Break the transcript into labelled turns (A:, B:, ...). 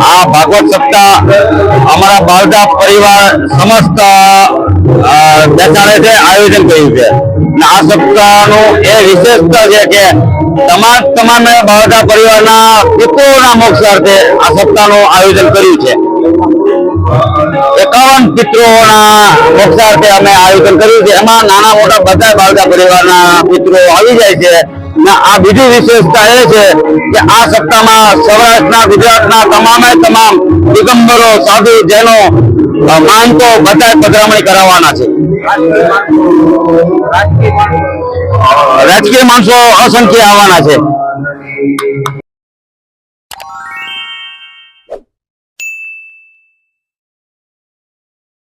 A: આ ભાગવત સપ્તાહ અમારા બાલકા પરિવાર સમસ્ત બેસાડે છે આયોજન કર્યું છે. આ સપ્તાહનું એ વિશેષતા છે કે તમામ તમામે બાવડા પરિવારના પિતૃઓના મોક્ષ અર્થે આ સપ્તાહનું આયોજન કર્યું છે. એકાવન પિતૃઓના મોક્ષાર્થે અમે આયોજન કર્યું છે. એમાં નાના મોટા બધા બાળકા પરિવારના પિતૃઓ આવી જાય છે. આ બીજી વિશેષતા એ છે કે આ સપ્તાહમાં સૌરાષ્ટ્રના, ગુજરાતના તમામે તમામ દિગંબરો, સાધુ, જેનો માનતો બધા પધરામણી કરાવવાના છે. રાજકીય માણસો અસંખ્ય આવવાના છે.